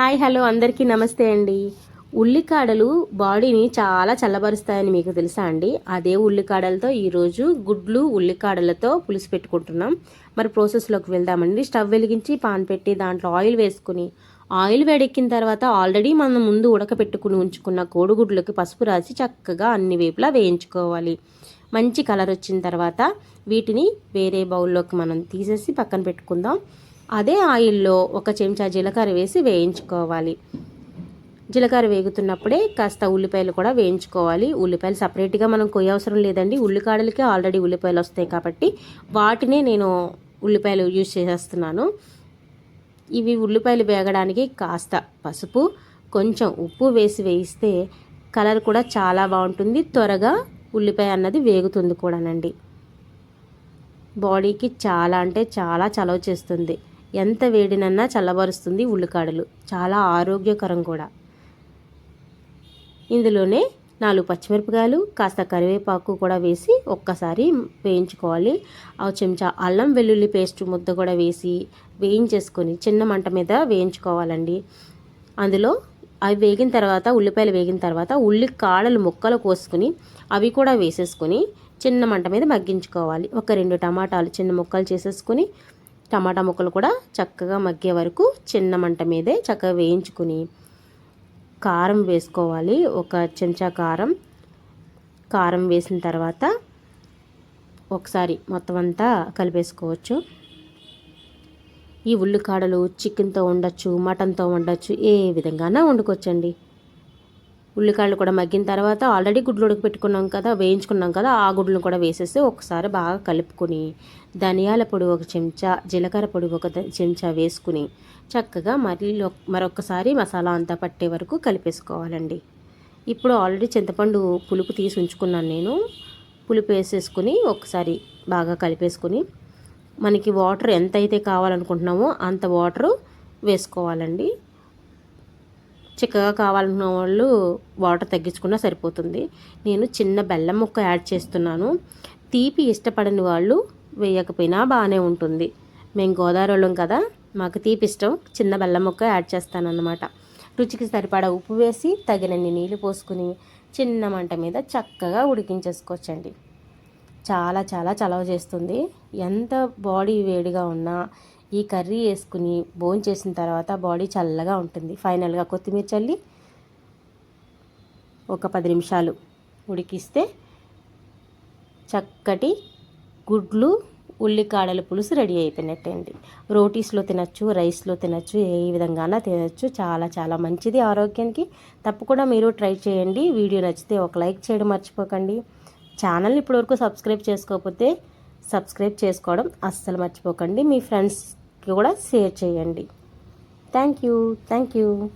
Hi hello అందరికీ నమస్తే అండి. ఉల్లికాడలు బాడీని చాలా చల్లబరుస్తాయని మీకు తెలుసా అండి? అదే ఉల్లికాడలతో ఈరోజు గుడ్లు ఉల్లికాడలతో పులుసు పెట్టుకుంటున్నాం. మరి ప్రాసెస్లోకి వెళ్దామండి. స్టవ్ వెలిగించి పాన్ పెట్టి దాంట్లో ఆయిల్ వేసుకుని ఆయిల్ వేడెక్కిన తర్వాత ఆల్రెడీ మనం ముందు ఉడకపెట్టుకుని ఉంచుకున్న కోడిగుడ్లకి పసుపు రాసి చక్కగా అన్ని వేపులా వేయించుకోవాలి. మంచి కలర్ వచ్చిన తర్వాత వీటిని వేరే బౌల్లోకి మనం తీసేసి పక్కన పెట్టుకుందాం. అదే ఆయిల్లో ఒక చెంచా జీలకర్ర వేసి వేయించుకోవాలి. జీలకర్ర వేగుతున్నప్పుడే కాస్త ఉల్లిపాయలు కూడా వేయించుకోవాలి. ఉల్లిపాయలు సపరేట్గా మనం కొయ్యవసరం లేదండి. ఉల్లికాడలకి ఆల్రెడీ ఉల్లిపాయలు వస్తాయి కాబట్టి వాటినే నేను ఉల్లిపాయలు యూజ్ చేసేస్తున్నాను. ఇవి ఉల్లిపాయలు వేగడానికి కాస్త పసుపు కొంచెం ఉప్పు వేసి వేయిస్తే కలర్ కూడా చాలా బాగుంటుంది. త్వరగా ఉల్లిపాయ అన్నది వేగుతుంది కూడానండి. బాడీకి చాలా అంటే చాలా చలవ చేస్తుంది. ఎంత వేడినన్నా చల్లబరుస్తుంది ఉల్లికాడలు. చాలా ఆరోగ్యకరం కూడా. ఇందులోనే నాలుగు పచ్చిమిరపకాయలు కాస్త కరివేపాకు కూడా వేసి ఒక్కసారి వేయించుకోవాలి. ఆ చెంచా అల్లం వెల్లుల్లి పేస్ట్ ముద్ద కూడా వేసి వేయించేసుకొని చిన్న మంట మీద వేయించుకోవాలండి. అందులో అవి వేగిన తర్వాత ఉల్లిపాయలు వేగిన తర్వాత ఉల్లి కాడలు ముక్కలు కోసుకుని అవి కూడా వేసేసుకొని చిన్న మంట మీద మగ్గించుకోవాలి. ఒక రెండు టమాటాలు చిన్న ముక్కలు చేసేసుకొని టమాటా ముక్కలు కూడా చక్కగా మగ్గే వరకు చిన్న మంట మీదే చక్కగా వేయించుకుని కారం వేసుకోవాలి. ఒక చెంచా కారం కారం వేసిన తర్వాత ఒకసారి మొత్తం అంతా కలిపేసుకోవచ్చు. ఈ ఉల్లికాడలు చికెన్తో ఉండొచ్చు మటన్తో ఉండొచ్చు ఏ విధంగానే వండుకోవచ్చండి. ఉల్లికాయలు కూడా మగ్గిన తర్వాత ఆల్రెడీ గుడ్లు ఉడకపెట్టుకున్నాం కదా వేయించుకున్నాం కదా ఆ గుడ్లను కూడా వేసేసి ఒకసారి బాగా కలుపుకొని ధనియాల పొడి ఒక చెంచా జీలకర్ర పొడి ఒక చెంచా వేసుకుని చక్కగా మరీ మరొకసారి మసాలా అంతా పట్టే వరకు కలిపేసుకోవాలండి. ఇప్పుడు ఆల్రెడీ చింతపండు పులుపు తీసి ఉంచుకున్నాను నేను. పులుపు వేసేసుకుని ఒకసారి బాగా కలిపేసుకుని మనకి వాటర్ ఎంత అయితే కావాలనుకుంటున్నామో అంత వాటర్ వేసుకోవాలండి. చిక్కగా కావాలనుకున్న వాళ్ళు వాటర్ తగ్గించుకున్నా సరిపోతుంది. నేను చిన్న బెల్లం ముక్క యాడ్ చేస్తున్నాను. తీపి ఇష్టపడని వాళ్ళు వేయకపోయినా బాగానే ఉంటుంది. మేము గోదావరిలో కదా మాకు తీపి ఇష్టం. చిన్న బెల్లం ముక్క యాడ్ చేస్తానన్నమాట. రుచికి సరిపడా ఉప్పు వేసి తగినన్ని నీళ్ళు పోసుకుని చిన్న మంట మీద చక్కగా ఉడికించేసుకోవచ్చండి. చాలా చాలా చలవ చేస్తుంది. ఎంత బాడీ వేడిగా ఉన్నా ఈ కర్రీ వేసుకుని బోన్ చేసిన తర్వాత బాడీ చల్లగా ఉంటుంది. ఫైనల్గా కొత్తిమీర చల్లి ఒక పది నిమిషాలు ఉడికిస్తే చక్కటి గుడ్లు ఉల్లికాడల పులుసు రెడీ అయిపోయినట్టండి. రోటీస్లో తినచ్చు రైస్లో తినచ్చు ఏ విధంగానా తినచ్చు. చాలా చాలా మంచిది ఆరోగ్యానికి. తప్పకుండా మీరు ట్రై చేయండి. వీడియో నచ్చితే ఒక లైక్ చేయడం మర్చిపోకండి. ఛానల్ని ఇప్పటివరకు సబ్స్క్రైబ్ చేసుకోకపోతే సబ్స్క్రైబ్ చేసుకోవడం అస్సలు మర్చిపోకండి. మీ ఫ్రెండ్స్ కూడా షేర్ చేయండి. Thank you. Thank you.